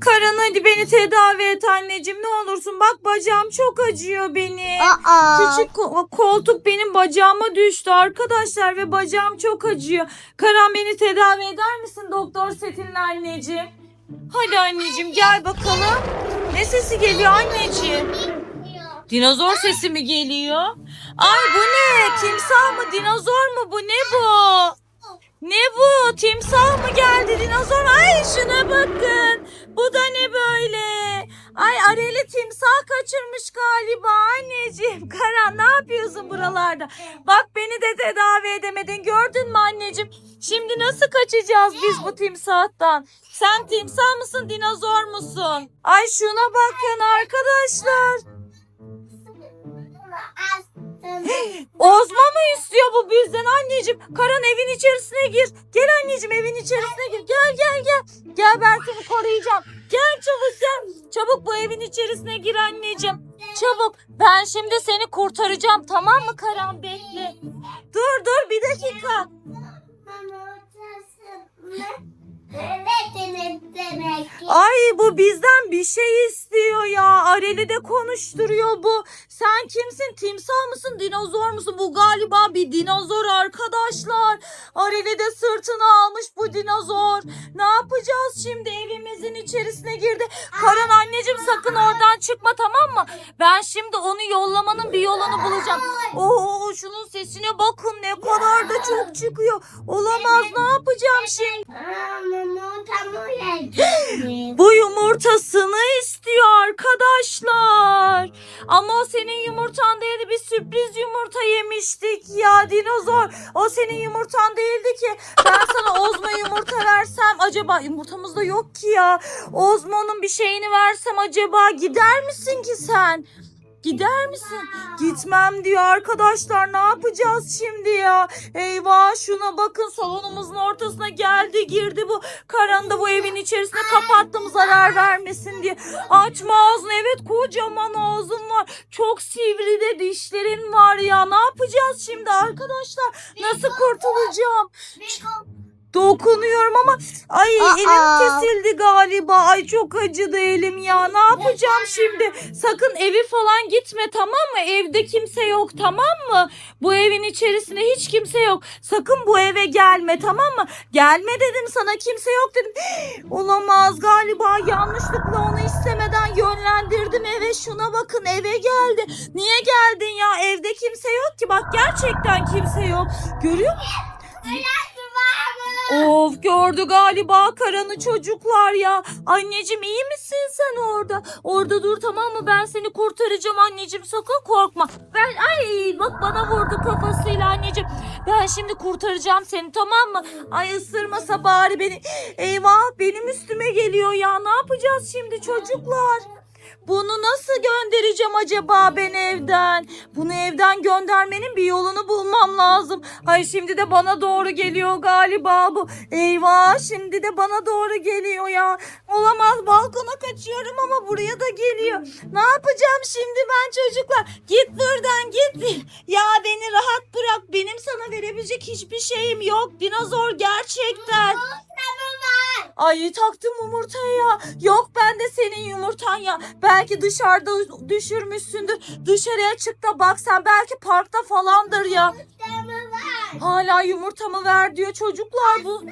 Karan hadi beni tedavi et anneciğim ne olursun. Bak bacağım çok acıyor benim. Aa. Küçük ko- koltuk benim bacağıma düştü arkadaşlar ve bacağım çok acıyor. Karan beni tedavi eder misin doktor setinle anneciğim? Hadi anneciğim gel bakalım. Ne sesi geliyor anneciğim? Dinozor sesi mi geliyor? Ay bu ne? Timsah mı? Dinozor mu bu? Ne bu? Ne bu? Timsah mı geldi? Dinozor? Ay şuna bakın. Bu da ne böyle? Ay Areli timsah kaçırmış galiba anneciğim. Karan ne yapıyorsun buralarda? Bak beni de tedavi edemedin. Gördün mü anneciğim? Şimdi nasıl kaçacağız biz bu timsahtan? Sen timsah mısın, dinozor musun? Ay şuna bakın arkadaşlar. Ozma mı istiyor bu bizden anneciğim? Karan evin içerisine gir. Gel anneciğim evin içerisine gir. Gel gel gel. Gel ben seni koruyacağım. Gel çabuk gel. Çabuk bu evin içerisine gir anneciğim. Çabuk. Ben şimdi seni kurtaracağım tamam mı Karan bekle. Dur dur bir dakika. Ay bu bizden bir şey istiyor ya. Areli de konuşturuyor bu. Sen kimsin? Timsah mısın? Dinozor musun? Bu galiba bir dinozor arkadaşlar. Areli de sırtına almış bu dinozor. Ne yapacağız şimdi? Evimizin içerisine girdi. Karan anneciğim sakın oradan çıkma tamam mı? Ben şimdi onu yollamanın yolunu bulacağım. Oo şunun sesine bakın ne kadar da çok çıkıyor. Olamaz ne yapacağım şimdi? Bu yumurtasını istiyor arkadaşlar. Ama o senin yumurtan değildi. Bir sürpriz yumurta yemiştik ya dinozor. O senin yumurtan değildi ki. Ben sana ozma yumurta versem acaba yumurtamız da yok ki ya. Ozmo'nun bir şeyini versem acaba gider misin ki sen? Gider misin? Gitmem diyor arkadaşlar. Ne yapacağız şimdi ya? Eyvah şuna bakın salonumuzun ortasına geldi girdi bu. Karan bu evin içerisine kapattım zarar vermesin diye. Açma ağzını evet kocaman ağzın var. Çok sivri de dişlerin var ya. Ne yapacağız şimdi arkadaşlar? Nasıl kurtulacağım? Dokunuyorum ama ay Aa. elim kesildi galiba. Ay çok acıdı elim ya. Ne yapacağım şimdi? Sakın evi falan gitme tamam mı? Evde kimse yok tamam mı? Bu evin içerisinde hiç kimse yok. Sakın bu eve gelme tamam mı? Gelme dedim sana kimse yok dedim. Olamaz galiba yanlışlıkla onu istemeden yönlendirdim eve. Şuna bakın eve geldi. Niye geldin ya? Evde kimse yok ki. Bak gerçekten kimse yok. Görüyor musun? Of gördü galiba karanı çocuklar ya. Anneciğim iyi misin sen orada? Orada dur tamam mı? Ben seni kurtaracağım anneciğim sakın korkma. Ben ay bak bana vurdu kafasıyla anneciğim. Ben şimdi kurtaracağım seni tamam mı? Ay ısırmasa bari beni. Eyvah benim üstüme geliyor ya. Ne yapacağız şimdi çocuklar? Bunu nasıl göndereceğim acaba ben evden? Bunu evden göndermenin bir yolunu bulmam lazım. Ay şimdi de bana doğru geliyor galiba bu. Eyvah şimdi de bana doğru geliyor ya. Olamaz balkona kaçıyorum ama buraya da geliyor. Ne yapacağım şimdi ben çocuklar? Git buradan git. Ya beni rahat bırak. Benim sana verebilecek hiçbir şeyim yok. Dinozor gerçekten. Ay taktım yumurtaya ya. Yok ben de senin yumurtan ya. Belki dışarıda düşürmüşsündür. Dışarıya çık da bak sen belki parkta falandır ya. Hala yumurtamı ver diyor çocuklar bu.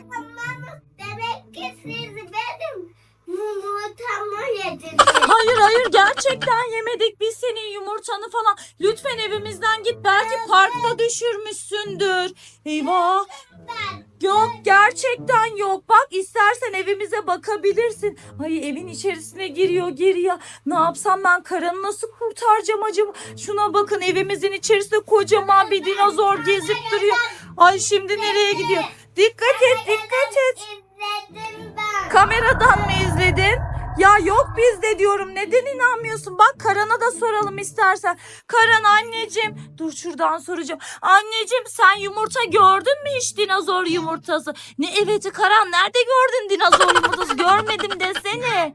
Demek ki siz benim yumurtamı yediniz. Hayır hayır gerçekten yemedik biz senin yumurtanı falan. Lütfen evimizden git belki parkta düşürmüşsündür. Eyvah. Yok gerçekten yok. Bak istersen evimize bakabilirsin. Ay evin içerisine giriyor giriyor. Ne yapsam ben karını nasıl kurtaracağım acaba? Şuna bakın evimizin içerisinde kocaman bir dinozor gezip duruyor. Ay şimdi nereye gidiyor? Dikkat et dikkat et. Kameradan mı izledin? Ya yok bizde diyorum. Neden inanmıyorsun? Bak Karan'a da soralım istersen. Karan anneciğim. Dur şuradan soracağım. Anneciğim sen yumurta gördün mü hiç dinozor yumurtası? Ne evet Karan nerede gördün dinozor yumurtası? Görmedim desene.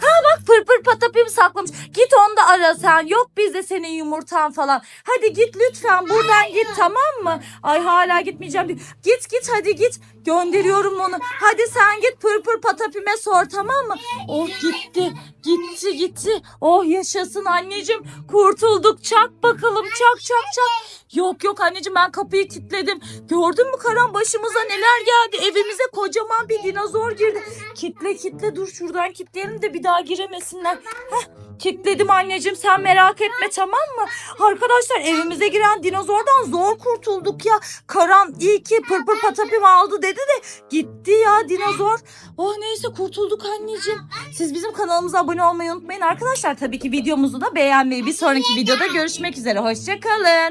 Pır pır patapim saklamış. Git onu da ara sen. Yok bizde senin yumurtan falan. Hadi git lütfen buradan git tamam mı? Ay hala gitmeyeceğim. diyor. Git git hadi git. Gönderiyorum onu. Hadi sen git pır pır patapim patapime sor tamam mı? Oh gitti. Gitti gitti. Oh yaşasın anneciğim. Kurtulduk. Çak bakalım. Çak çak çak. Yok yok anneciğim ben kapıyı kilitledim. Gördün mü Karan başımıza neler geldi? Evimize kocaman bir dinozor girdi. Kitle kitle dur şuradan kilitleyelim de bir daha giremesinler. Heh, kilitledim anneciğim sen merak etme tamam mı? Arkadaşlar evimize giren dinozordan zor kurtulduk ya. Karan iyi ki pırpır patapim aldı dedi de gitti ya dinozor. Oh neyse kurtulduk anneciğim. Siz bizim kanalımıza abone olmayı unutmayın arkadaşlar. Tabii ki videomuzu da beğenmeyi. Bir sonraki videoda görüşmek üzere. Hoşçakalın.